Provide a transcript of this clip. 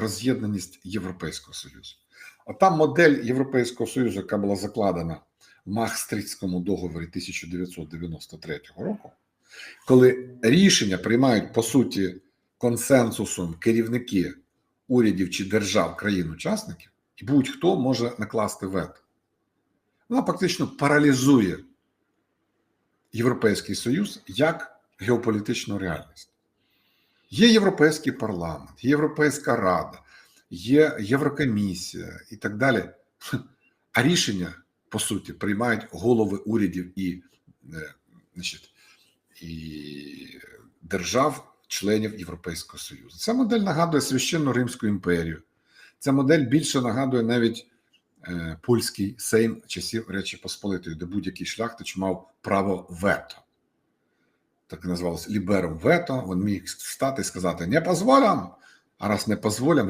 роз'єднаність Європейського Союзу. А там модель Європейського Союзу, яка була закладена в Махстрицькому договорі 1993 року, коли рішення приймають по суті консенсусом керівники урядів чи держав країн-учасників, і будь-хто може накласти вето. Вона фактично паралізує Європейський Союз як геополітичну реальність. Є Європейський парламент, Європейська Рада, є Єврокомісія і так далі. А рішення, по суті, приймають голови урядів і, е, значить, і держав, членів Європейського Союзу. Ця модель нагадує священну Римську імперію. Ця модель більше нагадує навіть е, польський сейм часів Речі Посполитої, де будь-який шляхтич мав право вето. Так і називалося лібером вето. Він міг встати і сказати: не позволям. А раз не позволям,